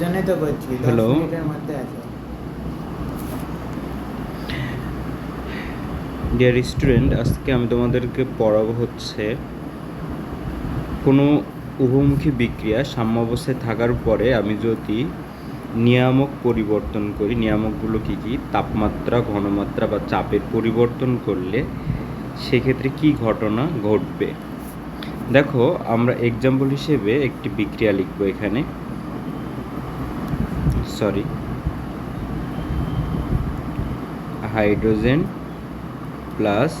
জন্যই তো করছি আছে। ডিয়ার স্টুডেন্ট আজকে আমি তোমাদেরকে পড়াবো হচ্ছে কোনো উভমুখী বিক্রিয়া সাম্যাবস্থায় থাকার পরে আমি যদি নিয়ামক পরিবর্তন করি নিয়ামকগুলো কী কী? তাপমাত্রা ঘনমাত্রা বা চাপের পরিবর্তন করলে সেক্ষেত্রে কী ঘটনা ঘটবে? দেখো আমরা এক্সাম্পল হিসেবে একটি বিক্রিয়া লিখব এখানে। সরি। Hydrogen plus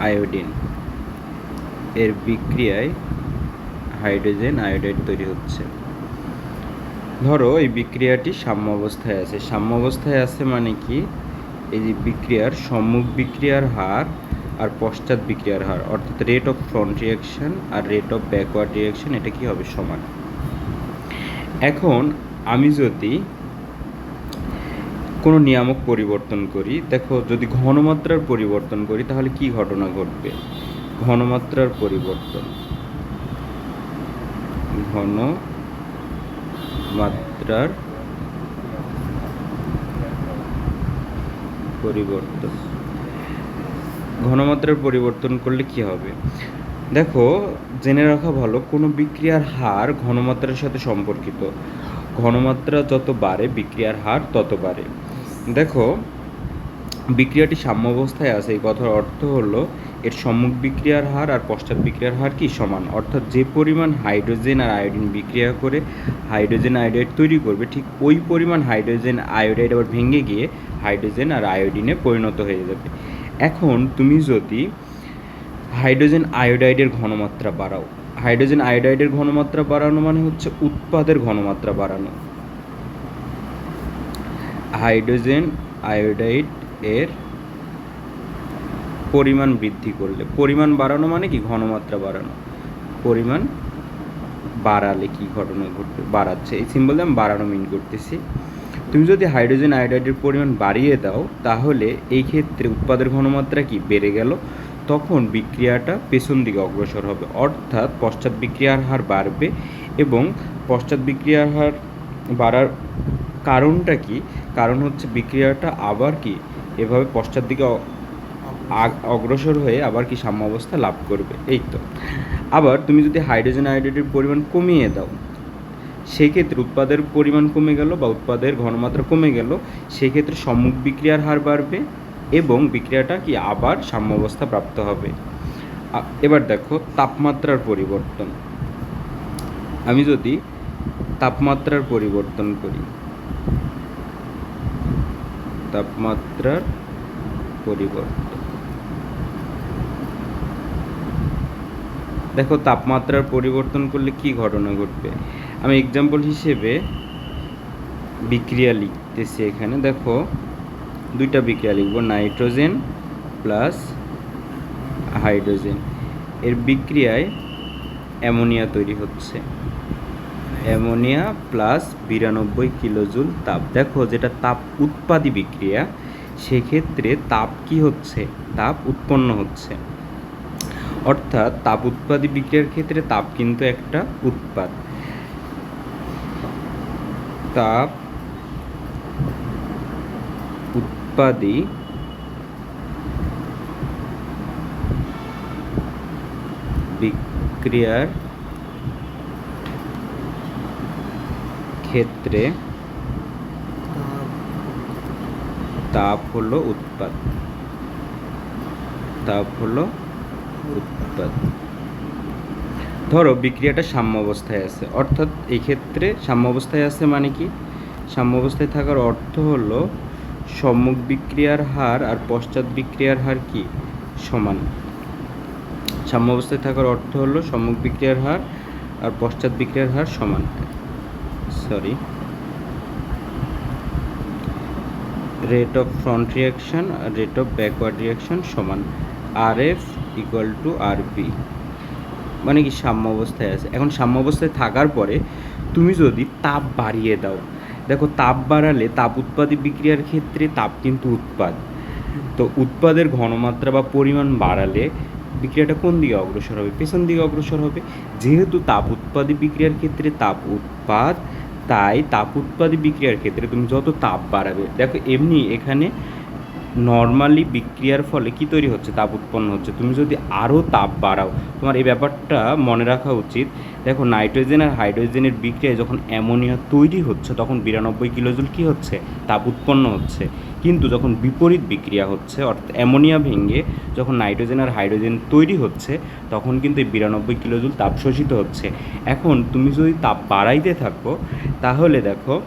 iodine. এর বিক্রিয়ায় হাইড্রোজেন আয়োডাইড তৈরি হচ্ছে। ধরো, এই বিক্রিয়াটি সাম্য অবস্থায় আছে। সাম্য অবস্থায় আছে মানে কি? এই যে বিক্রিয়ার সম্মুখ বিক্রিয়ার হার আর পশ্চাৎ বিক্রিয়ার হার, অর্থাৎ রেট অফ ফ্রন্ট রিয়াকশন আর রেট অফ ব্যাকওয়ার্ড রিয়াকশন এটা কি হবে? সমান। এখন আমি যদি কোনো নিয়ামক পরিবর্তন করি, দেখো যদি ঘনমাত্রার পরিবর্তন করি, তাহলে কি ঘটনা ঘটবে? ঘনমাত্রার পরিবর্তন। ঘন মাত্রার পরিবর্তন। ঘনমাত্রার পরিবর্তন করলে কি হবে? দেখো, জেনে রাখা ভালো, কোনো বিক্রিয়ার হার ঘনমাত্রার সাথে সম্পর্কিত। ঘনমাত্রা যত বাড়ে, বিক্রিয়ার হার তত বাড়ে। দেখো, বিক্রিয়াটি সাম্য অবস্থায় আছে। এই কথার অর্থ হলো, এর সম্মুখ বিক্রিয়ার হার আর পশ্চাৎ বিক্রিয়ার হার কি সমান? অর্থাৎ যে পরিমাণ হাইড্রোজেন আর আয়োডিন বিক্রিয়া করে হাইড্রোজেন আয়োডাইড তৈরি করবে, ঠিক ওই পরিমাণ হাইড্রোজেন আয়োডাইড আবার ভেঙে গিয়ে হাইড্রোজেন আর আয়োডিনে পরিণত হয়ে যাবে। এখন তুমি যদি হাইড্রোজেন আয়োডাইডের ঘনমাত্রা বাড়াও হাইড্রোজেন আয়োডাইডের ঘনমাত্রা বাড়ানো মানে হচ্ছে উৎপাদের ঘনমাত্রা বাড়ানো। হাইড্রোজেন আয়োডাইড এর পরিমাণ বৃদ্ধি করলে, পরিমাণ বাড়ানো মানে কি? ঘনমাত্রা বাড়ানো। পরিমাণ বাড়ালে কি ঘটনা ঘটবে? বাড়াচ্ছে। এই সিম্বল আমি বাড়ানো মিন করতেছি। তুমি যদি হাইড্রোজেন আয়োডাইডের পরিমাণ বাড়িয়ে দাও, তাহলে এই ক্ষেত্রে উৎপাদের ঘনমাত্রা কি? বেড়ে গেল। তখন বিক্রিয়াটা পেছন দিকে অগ্রসর হবে। অর্থাৎ পশ্চাৎ বিক্রিয়ার হার বাড়বে এবং পশ্চাৎ বিক্রিয়ার হার বাড়ার কারণটা কি? কারণ হচ্ছে বিক্রিয়াটা আবার কি? এভাবে পশ্চাৎ দিকে অগ্রসর হয়ে আবার কি সাম্য অবস্থা লাভ করবে? এই তো। আবার তুমি যদি হাইড্রোজেন আয়োডাইডের পরিমাণ কমিয়ে দাও, সেক্ষেত্রে উৎপাদের পরিমাণ কমে গেল বা উৎপাদের ঘনমাত্রা কমে গেল, সেক্ষেত্রে সম্মুখ বিক্রিয়ার হার বাড়বে এবং বিক্রিয়াটা কি আবার সাম্য অবস্থা প্রাপ্ত হবে? এবার দেখো তাপমাত্রার পরিবর্তন। আমি যদি তাপমাত্রার পরিবর্তন করি, তাপমাত্রার পরিবর্তন। দেখো তাপমাত্রার পরিবর্তন করলে কি ঘটনা ঘটবে? আমি এক্সাম্পল হিসেবে বিক্রিয়া লিখতেছি এখানে। দেখো দুইটা বিক্রিয়া লিখব, নাইট্রোজেন প্লাস হাইড্রোজেন। এর বিক্রিয়ায় অ্যামোনিয়া তৈরি হচ্ছে। অ্যামোনিয়া প্লাস বিরানব্বই কিলোজুল তাপ। দেখো, যেটা তাপ উৎপাদী বিক্রিয়া, সেক্ষেত্রে তাপ কি হচ্ছে? তাপ উৎপন্ন হচ্ছে। অর্থাৎ তাপ উৎপাদী বিক্রিয়ার ক্ষেত্রে তাপ কিন্তু একটা উৎপাদ। তাপ উৎপাদী বিক্রিয়ার ক্ষেত্রে তাপ হলো উৎপাদ। তাপ হলো উৎপাদ। ধরো বিক্রিয়াটা সাম্য অবস্থায় আছে। অর্থাৎ এই ক্ষেত্রে সাম্য অবস্থায় আছে মানে কি? সাম্য অবস্থায় থাকার অর্থ হলো সম্মুখ বিক্রিয়ার হার আর পশ্চাৎ বিক্রিয়ার হার কি? সমান। সাম্য অবস্থায় থাকার অর্থ হলো সম্মুখ বিক্রিয়ার হার আর পশ্চাৎ বিক্রিয়ার হার সমান। Sorry rate of front reaction R rate of backward reaction সমান। R F equal to R B মানে কি সাম্য অবস্থায় আছে? এখন সাম্য অবস্থায় থাকার পরে তুমি যদি তাপ বাড়িয়ে দাও দেখো তাপ বাড়ালে তাপ উৎপাদী বিক্রিয়ার ক্ষেত্রে তাপ কিন্তু উৎপাদ। তো উৎপাদের ঘনমাত্রা বা পরিমাণ বাড়ালে বিক্রিয়াটা কোন দিকে অগ্রসর হবে? পেছন দিকে অগ্রসর হবে। যেহেতু তাপ উৎপাদী বিক্রিয়ার ক্ষেত্রে তাপ উৎপাদ, তাই তাপ উৎপাদী বিক্রিয়ার ক্ষেত্রে তুমি যত তাপ বাড়াবে, দেখো এমনি এখানে নর্মালি বিক্রিয়ার ফলে কি তৈরি হচ্ছে? তাপ উৎপন্ন হচ্ছে। তুমি যদি আরও তাপ বাড়াও, তোমার এই ব্যাপারটা মনে রাখা উচিত। দেখো নাইট্রোজেন আর হাইড্রোজেনের বিক্রিয়ায় যখন অ্যামোনিয়া তৈরি হচ্ছে, তখন বিরানব্বই কিলোজুল কী হচ্ছে? তাপ উৎপন্ন হচ্ছে। কিন্তু যখন বিপরীত বিক্রিয়া হচ্ছে, অর্থাৎ অ্যামোনিয়া ভেঙে যখন নাইট্রোজেন আর হাইড্রোজেন তৈরি হচ্ছে, তখন কিন্তু এই বিরানব্বই কিলোজুল তাপ শোষিত হচ্ছে। এখন তুমি যদি তাপ বাড়াইতে থাকো, তাহলে দেখো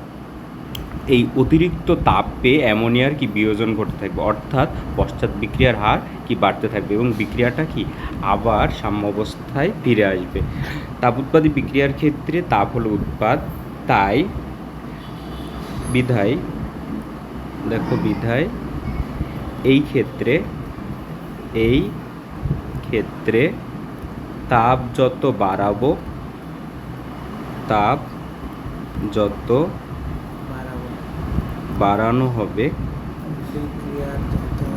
এই অতিরিক্ত তাপ পেয়ে অ্যামোনিয়ার কি বিয়োজন ঘটতে থাকবে? অর্থাৎ পশ্চাৎ বিক্রিয়ার হার কি বাড়তে থাকবে এবং বিক্রিয়াটা কি আবার সাম্যাবস্থায় ফিরে আসবে? তাপ উৎপাদী বিক্রিয়ার ক্ষেত্রে তাপ হলো উৎপাদ, তাই বিধায়, দেখো বিধায়, এই ক্ষেত্রে এই ক্ষেত্রে তাপ যত বাড়াবো, তাপ যত বাড়ানো হবে।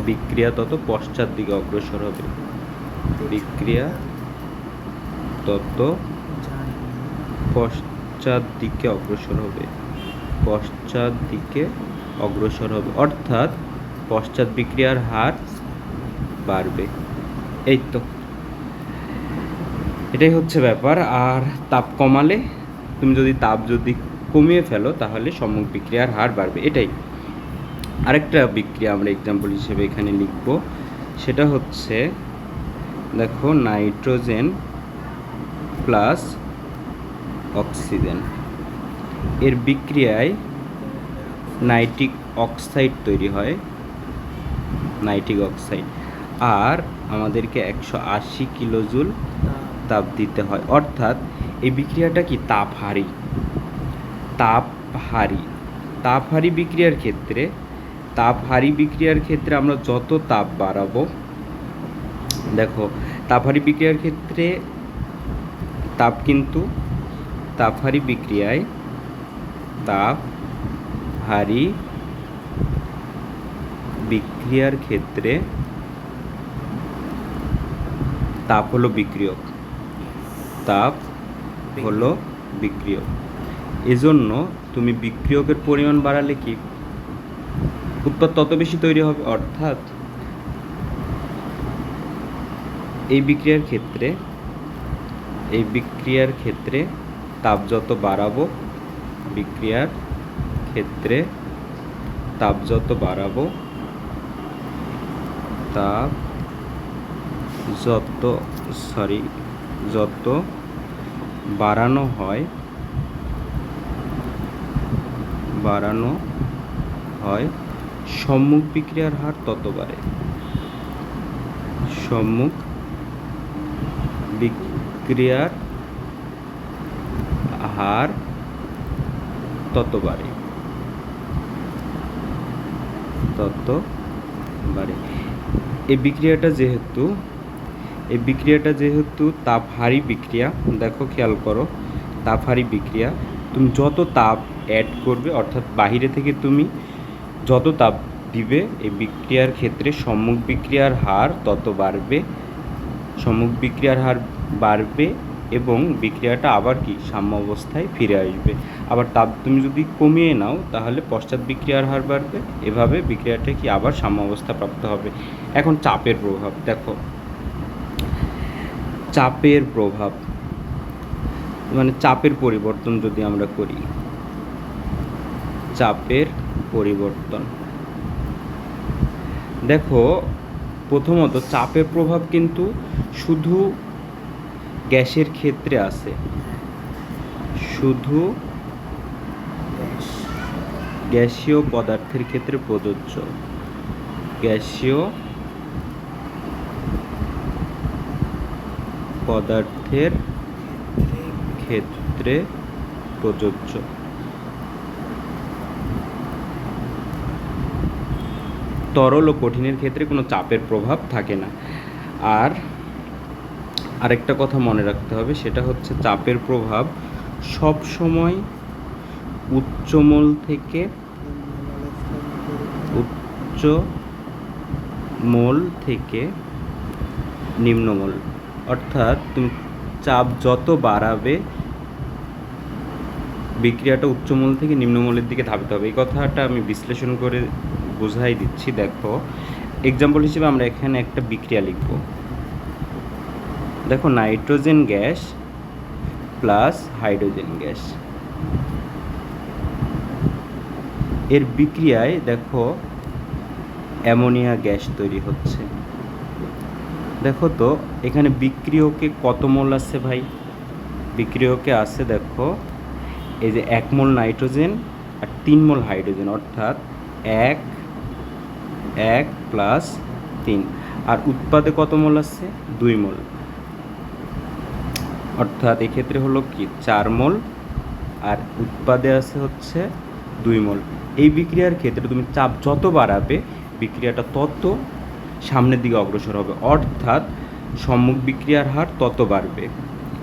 বিক্রিয়া তত পশ্চাৎ দিকে অগ্রসর হবে। বিক্রিয়া তত পশ্চাৎ দিকে অগ্রসর হবে। পশ্চাৎ দিকে অগ্রসর হবে। অর্থাৎ পশ্চাৎ বিক্রিয়ার হার বাড়বে। এই তো। এটাই হচ্ছে ব্যাপার। আর তাপ কমালে তুমি যদি তাপ যদি কমিয়ে ফেলো, তাহলে সম্মুখ বিক্রিয়ার হার বাড়বে। এটাই। আরেকটা বিক্রিয়া আমরা এক্সাম্পল হিসেবে এখানে লিখব। সেটা হচ্ছে, দেখো, নাইট্রোজেন প্লাস অক্সিজেন। এর বিক্রিয়ায় নাইট্রিক অক্সাইড তৈরি হয়। Nitric oxide. আর আমাদেরকে একশো আশি কিলোজুল তাপ দিতে হয়। অর্থাৎ, এই বিক্রিয়াটা কি তাপহারী তাপহারী। তাপহারী বিক্রিয়ার ক্ষেত্রে, তাপহারী বিক্রিয়ার ক্ষেত্রে আমরা যত তাপ বাড়াবো, দেখো, তাপহারী বিক্রিয়ার ক্ষেত্রে তাপ কিন্তু, তাপহারী বিক্রিয়ায় তাপ হারি বিক্রিয়ার ক্ষেত্রে তাপ হলো বিক্রিয়ক। তাপ হলো বিক্রিয়ক। এজন্য তুমি বিক্রিয়কের পরিমাণ বাড়ালে কি? উৎপাদ তত বেশি তৈরি হবে, অর্থাৎ এই বিক্রিয়ার ক্ষেত্রে, এই বিক্রিয়ার ক্ষেত্রে তাপ যত বাড়াবো, বিক্রিয়ার ক্ষেত্রে তাপ যত বাড়াবো, তাপ যত সরি যত বাড়ানো হয় বাড়ানো হয়, সম্মুখ বিক্রিয়ার হার তত বাড়ে। সম্মুখ বিক্রিয়ার হার তত বাড়ে। তত বাড়ে। এই বিক্রিয়াটা যেহেতু, এই বিক্রিয়াটা যেহেতু তাপহারী বিক্রিয়া, দেখো খেয়াল করো, তাপহারী বিক্রিয়া। তুমি যত তাপ অ্যাড করবে, অর্থাৎ বাইরে থেকে তুমি যত তাপ দিবে এই বিক্রিয়ার ক্ষেত্রে সম্মুখ বিক্রিয়ার হার তত বাড়বে, সম্মুখ বিক্রিয়ার হার বাড়বে এবং বিক্রিয়াটা আবার কি? সাম্য অবস্থায় ফিরে আসবে। আবার তাপ তুমি যদি কমিয়ে নাও, তাহলে পশ্চাৎ বিক্রিয়ার হার বাড়বে, এভাবে বিক্রিয়াটা কি আবার সাম্য অবস্থা প্রাপ্ত হবে। এখন চাপের প্রভাব, দেখো। চাপের প্রভাব মানে চাপের পরিবর্তন যদি আমরা করি চাপের পরিবর্তন। দেখো, প্রথমত চাপের প্রভাব কিন্তু শুধু গ্যাসের ক্ষেত্রে আছে। শুধু গ্যাসীয় পদার্থের ক্ষেত্রে প্রযোজ্য। গ্যাসীয় পদার্থের ক্ষেত্রে প্রযোজ্য। তরল ও কঠিনের ক্ষেত্রে কোনো চাপের প্রভাব থাকে না। আর আরেকটা কথা মনে রাখতে হবে, সেটা হচ্ছে চাপের প্রভাব সব সময় উচ্চমূল থেকে উচ্চ মোল থেকে নিম্নমূল। অর্থাৎ তুমি চাপ যত বাড়াবে, বিক্রিয়াটা উচ্চমূল থেকে নিম্নমূলের দিকে ধাবিত হবে। এই কথাটা আমি বিশ্লেষণ করে বোঝাই দিচ্ছি, দেখো। এক্সাম্পল হিসেবে আমরা এখানে একটা বিক্রিয়া লিখব। দেখো, nitrogen gas plus hydrogen gas. এর বিক্রিয়ায় দেখো, অ্যামোনিয়া গ্যাস তৈরি হচ্ছে। দেখো তো, এখানে বিক্রিয়কে কত মোল আছে ভাই? বিক্রিয়কে আছে দেখো, এই যে এক মোল নাইট্রোজেন আর তিন মোল হাইড্রোজেন, অর্থাৎ এক এক প্লাস তিন। আর উৎপাদে কত মোল আছে দুই মোল। অর্থাৎ এক্ষেত্রে হলো কি? চার মোল। আর উৎপাদে আছে হচ্ছে দুই মোল। এই বিক্রিয়ার ক্ষেত্রে তুমি চাপ যত বাড়াবে, বিক্রিয়াটা তত সামনের দিকে অগ্রসর হবে। অর্থাৎ সম্মুখ বিক্রিয়ার হার তত বাড়বে।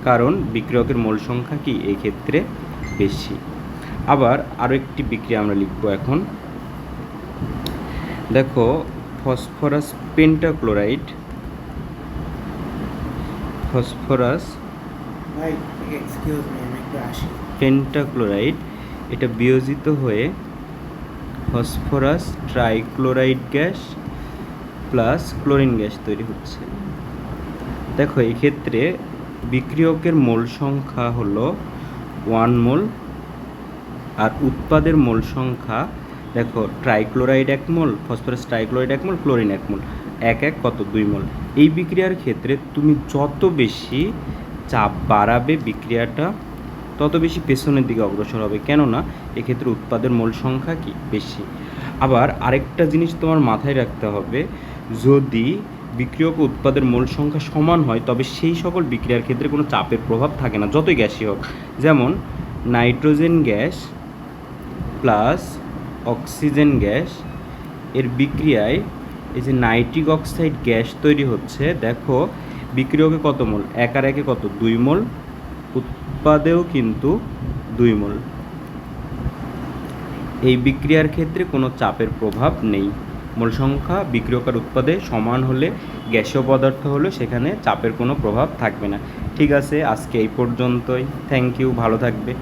কারণ বিক্রিয়কের মোল সংখ্যা কি? এই ক্ষেত্রে বেশি। আবার আরও একটি বিক্রিয়া আমরা লিখব এখন। দেখো ফসফরাস পেন্টাক্লোরাইড ফসফরাস পেন্টাক্লোরাইড এটা বিয়োজিত হয়ে phosphorus trichloride gas plus chlorine gas তৈরি হচ্ছে। দেখো এই ক্ষেত্রে বিক্রিয়কের মোল সংখ্যা হলো ওয়ান মোল আর উৎপাদের মোল সংখ্যা দেখো ট্রাইক্লোরাইড এক মোল ফসফরাস ট্রাইক্লোরাইড এক মোল ক্লোরিন এক মোল, এক এক কত? দুই মোল। এই বিক্রিয়ার ক্ষেত্রে তুমি যত বেশি চাপ বাড়াবে বিক্রিয়াটা, তত বেশি পেছনের দিকে অগ্রসর হবে। কেননা, এক্ষেত্রে উৎপাদের মোল সংখ্যা কি? বেশি। আবার আরেকটা জিনিস তোমার মাথায় রাখতে হবে, যদি বিক্রিয়ক উৎপাদের মোল সংখ্যা সমান হয়, তবে সেই সকল বিক্রিয়ার ক্ষেত্রে কোনো চাপের প্রভাব থাকে না, যতই গ্যাসই হোক। যেমন, nitrogen gas plus oxygen gas. এর বিক্রিয়ায় এই যে নাইট্রিক অক্সাইড গ্যাস তৈরি হচ্ছে, দেখো, বিক্রিয়কে কত মোল? এক আর একে কত? দুই মোল। উৎপাদেও কিন্তু দুই মোল। এই বিক্রিয়ার ক্ষেত্রে কোনো চাপের প্রভাব নেই। মোল সংখ্যা বিক্রিয়কার উৎপাদে সমান হলে, গ্যাসীয় পদার্থ হলে সেখানে চাপের কোনো প্রভাব থাকবে না। ঠিক আছে, আজকে এই পর্যন্তই। থ্যাংক ইউ ভালো থাকবে।